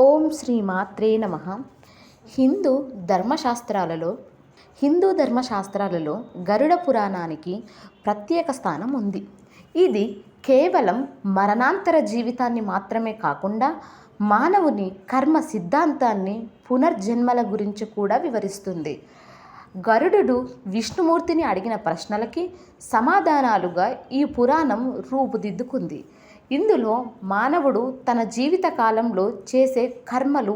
ఓం శ్రీ మాత్రే నమ. హిందూ ధర్మశాస్త్రాలలో హిందూ ధర్మశాస్త్రాలలో గరుడ పురాణానికి ప్రత్యేక స్థానం ఉంది. ఇది కేవలం మరణాంతర జీవితాన్ని మాత్రమే కాకుండా మానవుని కర్మ సిద్ధాంతాన్ని పునర్జన్మల గురించి కూడా వివరిస్తుంది. గరుడు విష్ణుమూర్తిని అడిగిన ప్రశ్నలకి సమాధానాలుగా ఈ పురాణం రూపుదిద్దుకుంది. ఇందులో మానవుడు తన జీవిత కాలంలో చేసే కర్మలు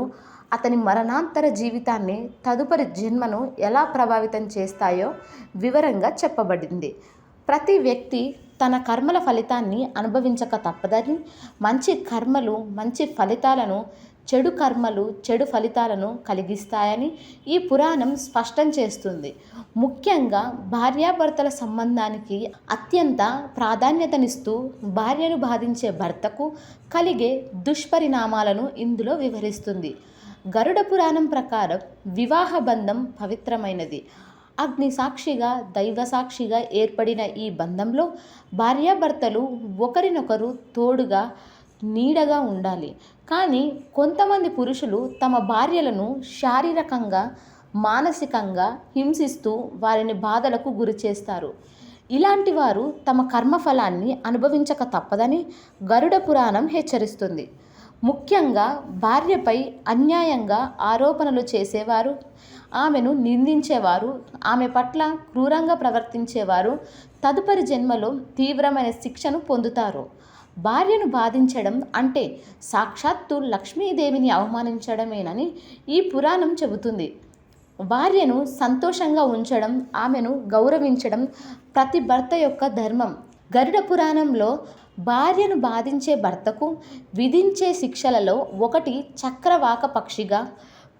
అతని మరణాంతర జీవితాన్ని తదుపరి జన్మను ఎలా ప్రభావితం చేస్తాయో వివరంగా చెప్పబడింది. ప్రతి వ్యక్తి తన కర్మల ఫలితాన్ని అనుభవించక తప్పదని మంచి కర్మలు మంచి ఫలితాలను చెడు కర్మలు చెడు ఫలితాలను కలిగిస్తాయని ఈ పురాణం స్పష్టం చేస్తుంది. ముఖ్యంగా భార్యాభర్తల సంబంధానికి అత్యంత ప్రాధాన్యతనిస్తూ భార్యను బాధించే భర్తకు కలిగే దుష్పరిణామాలను ఇందులో వివరిస్తుంది. గరుడ పురాణం ప్రకారం వివాహ బంధం పవిత్రమైనది. అగ్ని సాక్షిగా దైవ సాక్షిగా ఏర్పడిన ఈ బంధంలో భార్యాభర్తలు ఒకరినొకరు తోడుగా నీడగా ఉండాలి. కానీ కొంతమంది పురుషులు తమ భార్యలను శారీరకంగా మానసికంగా హింసిస్తూ వారిని బాధలకు గురి చేస్తారు. ఇలాంటి వారు తమ కర్మఫలాన్ని అనుభవించక తప్పదని గరుడ పురాణం హెచ్చరిస్తుంది. ముఖ్యంగా భార్యపై అన్యాయంగా ఆరోపణలు చేసేవారు ఆమెను నిందించేవారు ఆమె పట్ల క్రూరంగా ప్రవర్తించేవారు తదుపరి జన్మలో తీవ్రమైన శిక్షను పొందుతారు. భార్యను బాధించడం అంటే సాక్షాత్తు లక్ష్మీదేవిని అవమానించడమేనని ఈ పురాణం చెబుతుంది. భార్యను సంతోషంగా ఉంచడం ఆమెను గౌరవించడం ప్రతి భర్త యొక్క ధర్మం. గరుడ పురాణంలో భార్యను బాధించే భర్తకు విధించే శిక్షలలో ఒకటి చక్రవాక పక్షిగా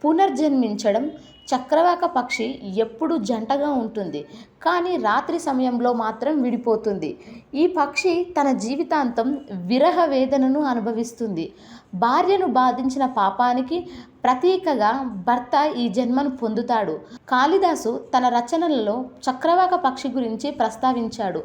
పునర్జన్మించడం చక్రవాక పక్షి ఎప్పుడు జంటగా ఉంటుంది కానీ రాత్రి సమయంలో మాత్రం విడిపోతుంది. ఈ పక్షి తన జీవితాంతం విరహ వేదనను అనుభవిస్తుంది. భార్యను బాధించిన పాపానికి ప్రతీకగా భర్త ఈ జన్మను పొందుతాడు. కాళిదాసు తన రచనలలో చక్రవాక పక్షి గురించి ప్రస్తావించాడు.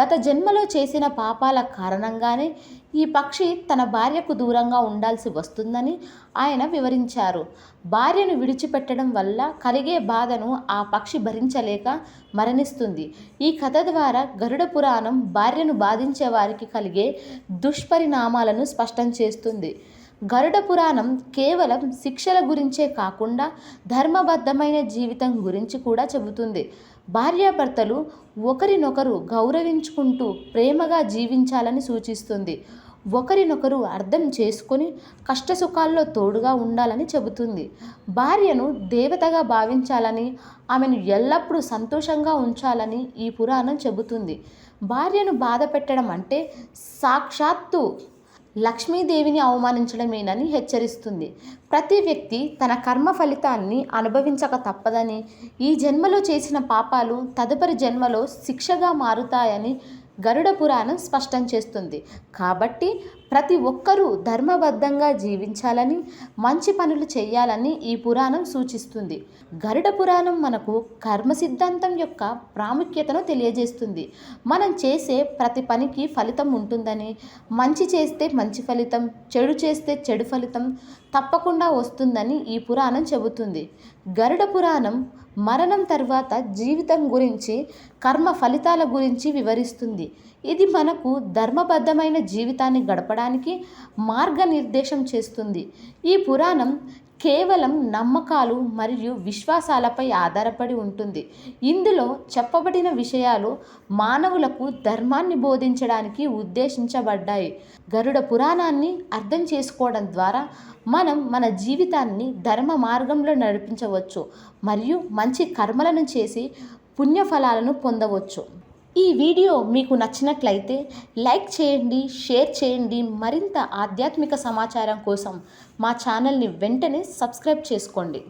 గత జన్మలో చేసిన పాపాల కారణంగానే ఈ పక్షి తన భార్యకు దూరంగా ఉండాల్సి వస్తుందని ఆయన వివరించారు. భార్యను విడిచిపెట్టడం వల్ల కలిగే బాధను ఆ పక్షి భరించలేక మరణిస్తుంది. ఈ కథ ద్వారా గరుడ పురాణం భార్యను బాధించే వారికి కలిగే దుష్పరిణామాలను స్పష్టం చేస్తుంది. గరుడ పురాణం కేవలం శిక్షల గురించే కాకుండా ధర్మబద్ధమైన జీవితం గురించి కూడా చెబుతుంది. భార్యాభర్తలు ఒకరినొకరు గౌరవించుకుంటూ ప్రేమగా జీవించాలని సూచిస్తుంది. ఒకరినొకరు అర్థం చేసుకొని కష్టసుఖాల్లో తోడుగా ఉండాలని చెబుతుంది. భార్యను దేవతగా భావించాలని ఆమెను ఎల్లప్పుడూ సంతోషంగా ఉంచాలని ఈ పురాణం చెబుతుంది. భార్యను బాధ పెట్టడం అంటే సాక్షాత్తు లక్ష్మీదేవిని అవమానించడమేనని హెచ్చరిస్తుంది. ప్రతి వ్యక్తి తన కర్మ ఫలితాన్ని అనుభవించక తప్పదని ఈ జన్మలో చేసిన పాపాలు తదుపరి జన్మలో శిక్షగా మారుతాయని గరుడ పురాణం స్పష్టం చేస్తుంది. కాబట్టి ప్రతి ఒక్కరూ ధర్మబద్ధంగా జీవించాలని మంచి పనులు చేయాలని ఈ పురాణం సూచిస్తుంది. గరుడ పురాణం మనకు కర్మ సిద్ధాంతం యొక్క ప్రాముఖ్యతను తెలియజేస్తుంది. మనం చేసే ప్రతి పనికి ఫలితం ఉంటుందని మంచి చేస్తే మంచి ఫలితం చెడు చేస్తే చెడు ఫలితం తప్పకుండా వస్తుందని ఈ పురాణం చెబుతుంది. గరుడ పురాణం మరణం తర్వాత జీవితం గురించి కర్మ ఫలితాల గురించి వివరిస్తుంది. ఇది మనకు ధర్మబద్ధమైన జీవితాన్ని గడపడం గడపడానికి మార్గనిర్దేశం చేస్తుంది. ఈ పురాణం కేవలం నమ్మకాలు మరియు విశ్వాసాలపై ఆధారపడి ఉంటుంది. ఇందులో చెప్పబడిన విషయాలు మానవులకు ధర్మాన్ని బోధించడానికి ఉద్దేశించబడ్డాయి. గరుడ పురాణాన్ని అర్థం చేసుకోవడం ద్వారా మనం మన జీవితాన్ని ధర్మ మార్గంలో నడిపించవచ్చు మరియు మంచి కర్మలను చేసి పుణ్యఫలాలను పొందవచ్చు. ఈ వీడియో మీకు నచ్చినట్లయితే లైక్ చేయండి షేర్ చేయండి. మరింత ఆధ్యాత్మిక సమాచారం కోసం మా ఛానల్ని వెంటనే సబ్స్క్రైబ్ చేసుకోండి.